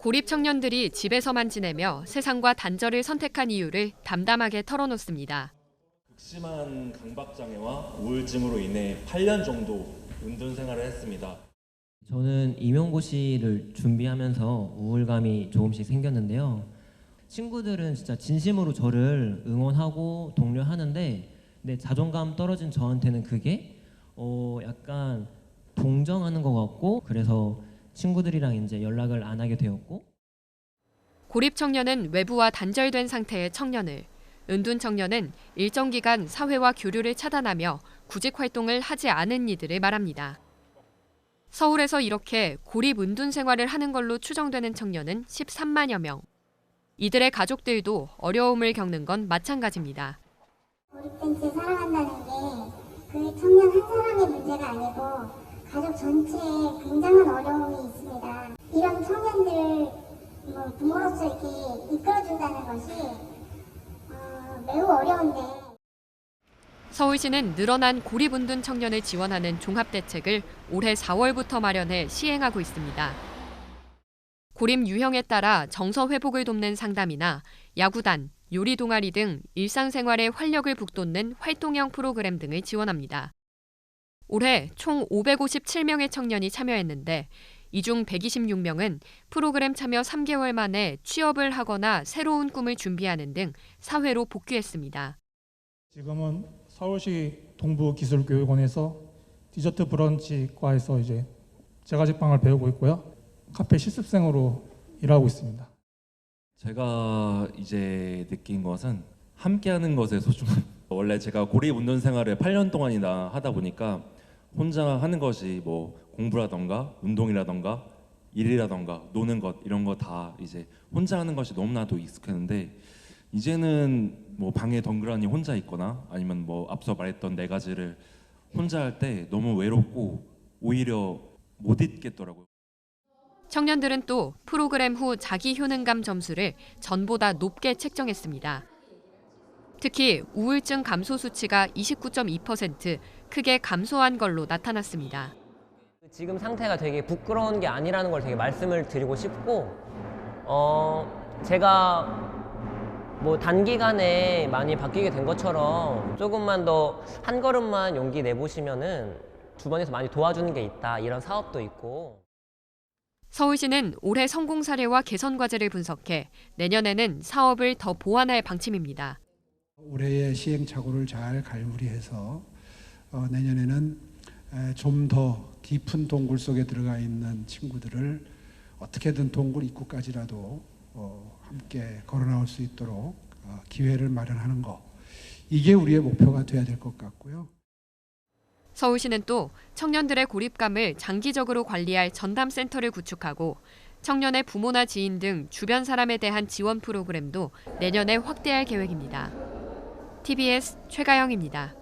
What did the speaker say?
고립 청년들이 집에서만 지내며 세상과 단절을 선택한 이유를 담담하게 털어놓습니다. 극심한 강박 장애와 우울증으로 인해 8년 정도 은둔 생활을 했습니다. 저는 임용고시를 준비하면서 우울감이 조금씩 생겼는데요. 친구들은 진짜 진심으로 저를 응원하고 독려하는데 근데 자존감 떨어진 저한테는 그게 어 약간 동정하는 것 같고 그래서 친구들이랑 이제 연락을 안 하게 되었고 고립 청년은 외부와 단절된 상태의 청년을, 은둔 청년은 일정 기간 사회와 교류를 차단하며 구직 활동을 하지 않은 이들을 말합니다. 서울에서 이렇게 고립 은둔 생활을 하는 걸로 추정되는 청년은 13만여 명. 이들의 가족들도 어려움을 겪는 건 마찬가지입니다. 고립된 채 살아간다는 게 그 청년 한 사람의 문제가 아니고 가족 전체에 굉장한 어려움이 있습니다. 이런 청년들을 뭐 부모로서 이렇게 이끌어준다는 것이 어, 매우 어려운데 서울시는 늘어난 고립 은둔 청년을 지원하는 종합대책을 올해 4월부터 마련해 시행하고 있습니다. 고립 유형에 따라 정서 회복을 돕는 상담이나 야구단, 요리 동아리 등 일상생활에 활력을 북돋는 활동형 프로그램 등을 지원합니다. 올해 총 557명의 청년이 참여했는데 이 중 126명은 프로그램 참여 3개월 만에 취업을 하거나 새로운 꿈을 준비하는 등 사회로 복귀했습니다. 지금은 서울시 동부기술교육원에서 디저트 브런치과에서 이제 제과제빵을 배우고 있고요. 카페 실습생으로 일하고 있습니다. 제가 이제 느낀 것은 함께하는 것의 소중함. 원래 제가 고립 운동 생활을 8년 동안이나 하다 보니까 혼자 하는 것이 뭐 공부라던가 운동이라던가 일이라던가 노는 것 이런 거 다 이제 혼자 하는 것이 너무나도 익숙했는데 이제는 뭐 방에 덩그러니 혼자 있거나 아니면 뭐 앞서 말했던 네 가지를 혼자 할 때 너무 외롭고 오히려 못 있겠더라고요. 청년들은 또 프로그램 후 자기 효능감 점수를 전보다 높게 책정했습니다. 특히 우울증 감소 수치가 29.2% 크게 감소한 걸로 나타났습니다. 지금 상태가 되게 부끄러운 게 아니라는 걸 되게 말씀을 드리고 싶고, 어, 제가 뭐 단기간에 많이 바뀌게 된 것처럼 조금만 더 한 걸음만 용기 내보시면은 주변에서 많이 도와주는 게 있다. 이런 사업도 있고. 서울시는 올해 성공 사례와 개선 과제를 분석해 내년에는 사업을 더 보완할 방침입니다. 올해의 시행착오를 잘 갈무리해서 어, 내년에는 좀 더 깊은 동굴 속에 들어가 있는 친구들을 어떻게든 동굴 입구까지라도 어, 함께 걸어 나올 수 있도록 어, 기회를 마련하는 것 이게 우리의 목표가 돼야 될 것 같고요. 서울시는 또 청년들의 고립감을 장기적으로 관리할 전담센터를 구축하고 청년의 부모나 지인 등 주변 사람에 대한 지원 프로그램도 내년에 확대할 계획입니다. TBS 최가영입니다.